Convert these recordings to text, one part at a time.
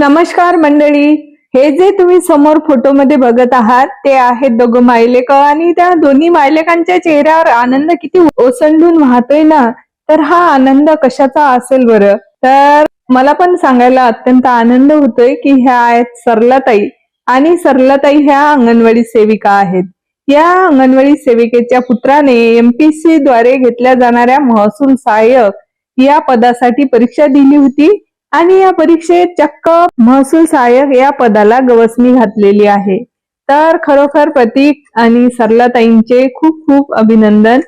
नमस्कार मंडळी. हे जे तुम्ही समोर फोटोमध्ये बघत आहात ते आहेत दोघं मायलेक आणि त्या दोन्ही मायलेकांच्या चेहऱ्यावर आनंद किती ओसंडून वाहतोय ना? तर हा आनंद कशाचा असेल बरं? तर मला पण सांगायला अत्यंत आनंद होतोय की ह्या आहेत सरलाताई आणि सरलाताई ह्या अंगणवाडी सेविका आहेत. या अंगणवाडी सेविकेच्या पुत्राने एमपीसी द्वारे घेतल्या जाणाऱ्या महसूल सहाय्यक या पदासाठी परीक्षा दिली होती. आणि या परीक्षेत चक्क महसूल सहाय्यक या पदाला गवसणी घातलेली आहे. तर खरोखर प्रतीक आणि सरलाताईंचे खूप खूप अभिनंदन.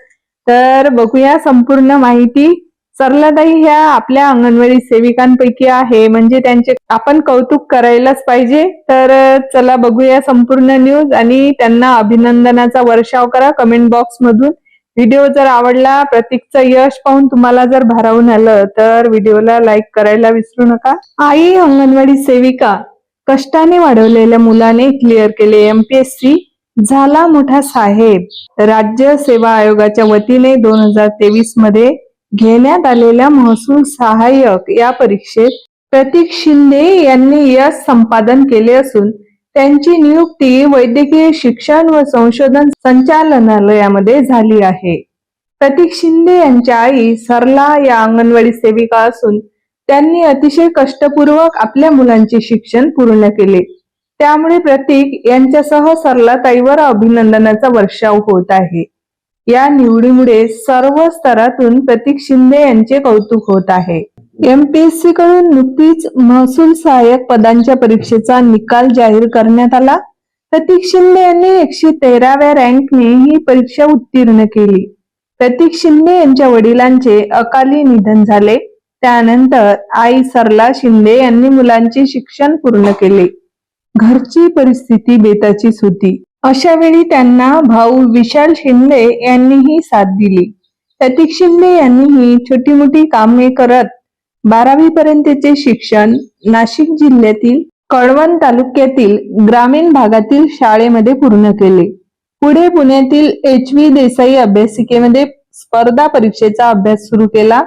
तर बघूया संपूर्ण माहिती. सरलाताई ह्या आपल्या अंगणवाडी सेविकांपैकी आहे. म्हणजे त्यांचे आपण कौतुक करायलाच पाहिजे. तर चला बघूया संपूर्ण न्यूज आणि त्यांना अभिनंदनाचा वर्षाव करा कमेंट बॉक्स मधून. व्हिडिओ जर आवडला प्रतीकचं यश पाहून तुम्हाला जर भारावून आलं तर व्हिडिओला लाईक करायला विसरू नका. आई अंगणवाडी सेविका कष्टाने वाढवलेल्या मुलाने क्लिअर केले एमपीएससी झाला मोठा साहेब. राज्य सेवा आयोगाच्या वतीने दोन हजार तेवीसमध्ये घेण्यात आलेल्या महसूल सहाय्यक या परीक्षेत प्रतीक शिंदे यांनी यश संपादन केले असून त्यांची नियुक्ती वैद्यकीय शिक्षण व संशोधन संचालनालयामध्ये झाली आहे. प्रतीक शिंदे यांच्या आई सरला या अंगणवाडी सेविका असून त्यांनी अतिशय कष्टपूर्वक आपल्या मुलांचे शिक्षण पूर्ण केले. त्यामुळे प्रतीक यांच्यासह सरलाताईवर अभिनंदनाचा वर्षाव होत आहे. या निवडीमुळे सर्व स्तरातून प्रतीक शिंदे यांचे कौतुक होत आहे. एमपीएससी कडून नुकतीच महसूल सहाय्यक पदांच्या परीक्षेचा निकाल जाहीर करण्यात आला. प्रतीक शिंदे यांनी एकशे तेराव्या रँकने ही परीक्षा उत्तीर्ण केली. प्रतीक शिंदे यांच्या वडिलांचे अकाली निधन झाले. त्यानंतर आई सरला शिंदे यांनी मुलांचे शिक्षण पूर्ण केले. घरची परिस्थिती बेताचीच होती. अशा वेळी त्यांना भाऊ विशाल शिंदे यांनीही साथ दिली. प्रतीक शिंदे यांनीही छोटी मोठी कामे करत बारावी पर्यंतचे शिक्षण नाशिक जिल्ह्यातील कळवण तालुक्यातील ग्रामीण भागातील शाळेमध्ये पूर्ण केले. पुढे पुण्यातील एच व्ही देसाई अभ्यासिकेमध्ये स्पर्धा परीक्षेचा अभ्यास सुरू केला.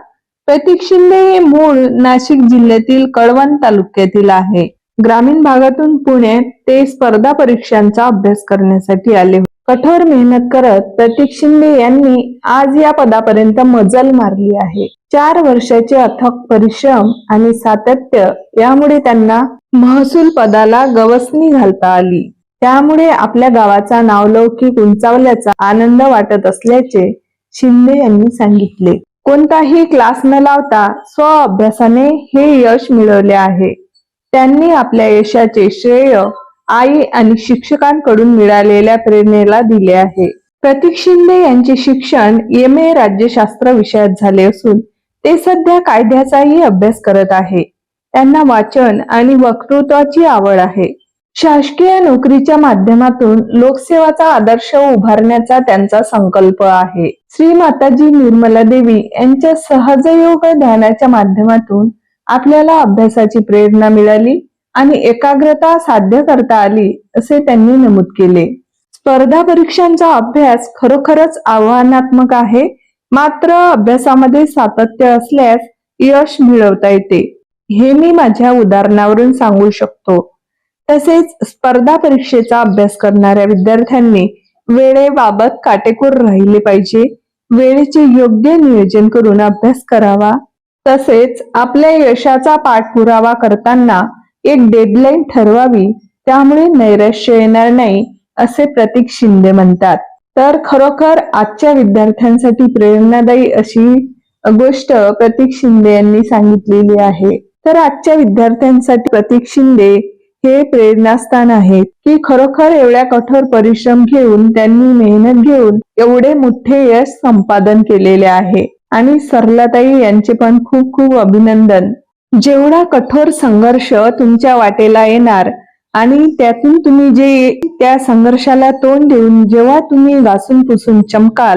प्रतीक शिंदे हे मूळ नाशिक जिल्ह्यातील कळवण तालुक्यातील आहे. ग्रामीण भागातून पुणे ते स्पर्धा परीक्षांचा अभ्यास करण्यासाठी आले कठोर मेहनत करत प्रतीक शिंदे यांनी आज या पदापर्यंत मजल मारली आहे. चार वर्षाचे अथक परिश्रम आणि सातत्य यामुळे त्यांना महसूल पदाला गवसणी घालता आली. त्यामुळे आपल्या गावाचा नावलौकिक उंचावल्याचा आनंद वाटत असल्याचे शिंदे यांनी सांगितले. कोणताही क्लास न लावता स्व अभ्यासाने हे यश मिळवले आहे. त्यांनी आपल्या यशाचे श्रेय आई आणि शिक्षकांकडून मिळालेल्या प्रेरणेला दिले आहे. प्रतीक शिंदे यांचे शिक्षण एम ए राज्यशास्त्र विषयात झाले असून ते सध्या कायद्याचाही अभ्यास करत आहे. त्यांना वाचन आणि वक्तृत्वाची आवड आहे. शासकीय नोकरीच्या माध्यमातून लोकसेवाचा आदर्श उभारण्याचा त्यांचा संकल्प आहे. श्री माताजी निर्मला देवी यांच्या सहजयोग ध्यानाच्या माध्यमातून आपल्याला अभ्यासाची प्रेरणा मिळाली आणि एकाग्रता साध्य करता आली असे त्यांनी नमूद केले. स्पर्धा परीक्षांचा अभ्यास खरोखरच आव्हानात्मक आहे मात्र अभ्यासामध्ये सातत्य असल्यास यश मिळवता येते. हे मी माझ्या उदाहरणावरून सांगू शकतो. तसेच स्पर्धा परीक्षेचा अभ्यास करणाऱ्या विद्यार्थ्यांनी वेळेबाबत काटेकोर राहिले पाहिजे. वेळेचे योग्य नियोजन करून अभ्यास करावा. तसेच आपल्या यशाचा पाठपुरावा करताना एक डेडलाईन ठरवावी. त्यामुळे नैराश्य येणार नाही असे प्रतीक शिंदे म्हणतात. तर खरोखर आजच्या विद्यार्थ्यांसाठी प्रेरणादायी अशी गोष्ट प्रतीक शिंदे यांनी सांगितलेली आहे. तर आजच्या विद्यार्थ्यांसाठी प्रतीक शिंदे हे प्रेरणास्थान आहे की खरोखर एवढ्या कठोर परिश्रम घेऊन त्यांनी मेहनत घेऊन एवढे मोठे यश संपादन केलेले आहे. आणि सरलाताई यांचे पण खूप खूप अभिनंदन. जेवढा कठोर संघर्ष तुमच्या वाटेला येणार आणि त्यातून तुम्ही जे त्या संघर्षाला तोंड देऊन जेव्हा तुम्ही घासून पुसून चमकाल